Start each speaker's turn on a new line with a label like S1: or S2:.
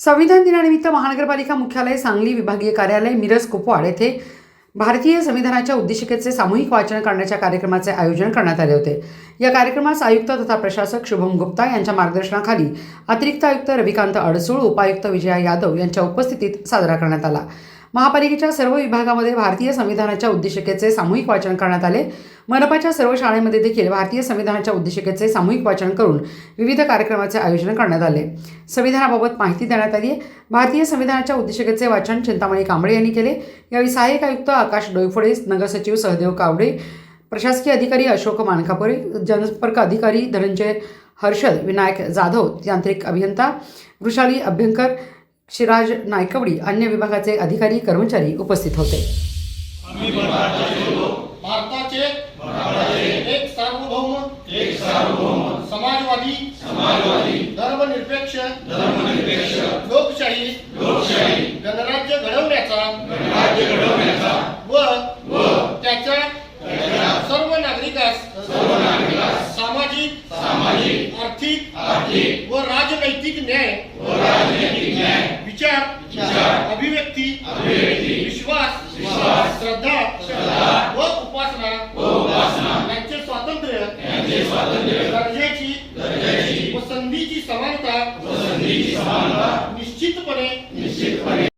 S1: संविधान दिनानिमित्त महानगरपालिका मुख्यालय सांगली विभागीय कार्यालय मिरज कुपवाड येथे भारतीय संविधानाच्या उद्देशिकेचे सामूहिक वाचन करण्याच्या कार्यक्रमाचे आयोजन करण्यात आले होते. या कार्यक्रमास आयुक्त तथा प्रशासक शुभम गुप्ता यांच्या मार्गदर्शनाखाली अतिरिक्त आयुक्त रविकांत अडसूळ उपायुक्त विजया यादव यांच्या उपस्थितीत साजरा करण्यात आला. महापालिकेच्या सर्व विभागामध्ये भारतीय संविधानाच्या उद्देशिकेचे सामूहिक वाचन करण्यात आले. मनपाच्या सर्व शाळेमध्ये देखील भारतीय संविधानाच्या उद्देशिकेचे सामूहिक वाचन करून विविध कार्यक्रमाचे आयोजन करण्यात आले. संविधानाबाबत माहिती देण्यात आली भारतीय संविधानाच्या उद्देशिकेचे वाचन चिंतामणी कांबळे यांनी केले. यावेळी सहाय्यक आयुक्त आकाश डोईफोडे नगरसचिव सहदेव कावडे प्रशासकीय अधिकारी अशोक मानकापुरे जनसंपर्क अधिकारी धनंजय हर्षद विनायक जाधव यांत्रिक अभियंता वृषाली अभ्यंकर शिराज नायकवडी अन्य विभागाचे अधिकारी कर्मचारी उपस्थित होते.
S2: भारताचे एक सार्वभौम. एक सार्वभौम. समाजवादी. समाजवादी. धर्मनिरपेक्ष. धर्मनिरपेक्ष. लोकशाही. लोकशाही. गणराज्य घडवण्याचा. गणराज्य घडवण्याचा. व व त्याच्या सर्व नागरिकास सर्व नागरिकास सामाजिक सामाजिक आर्थिक आर्थिक व राजनैतिक न्याय व श्रद्धा श्रद्धा व उपासना व उपासना यांचे स्वातंत्र्य दर्जाची व संधीची समानता निश्चितपणे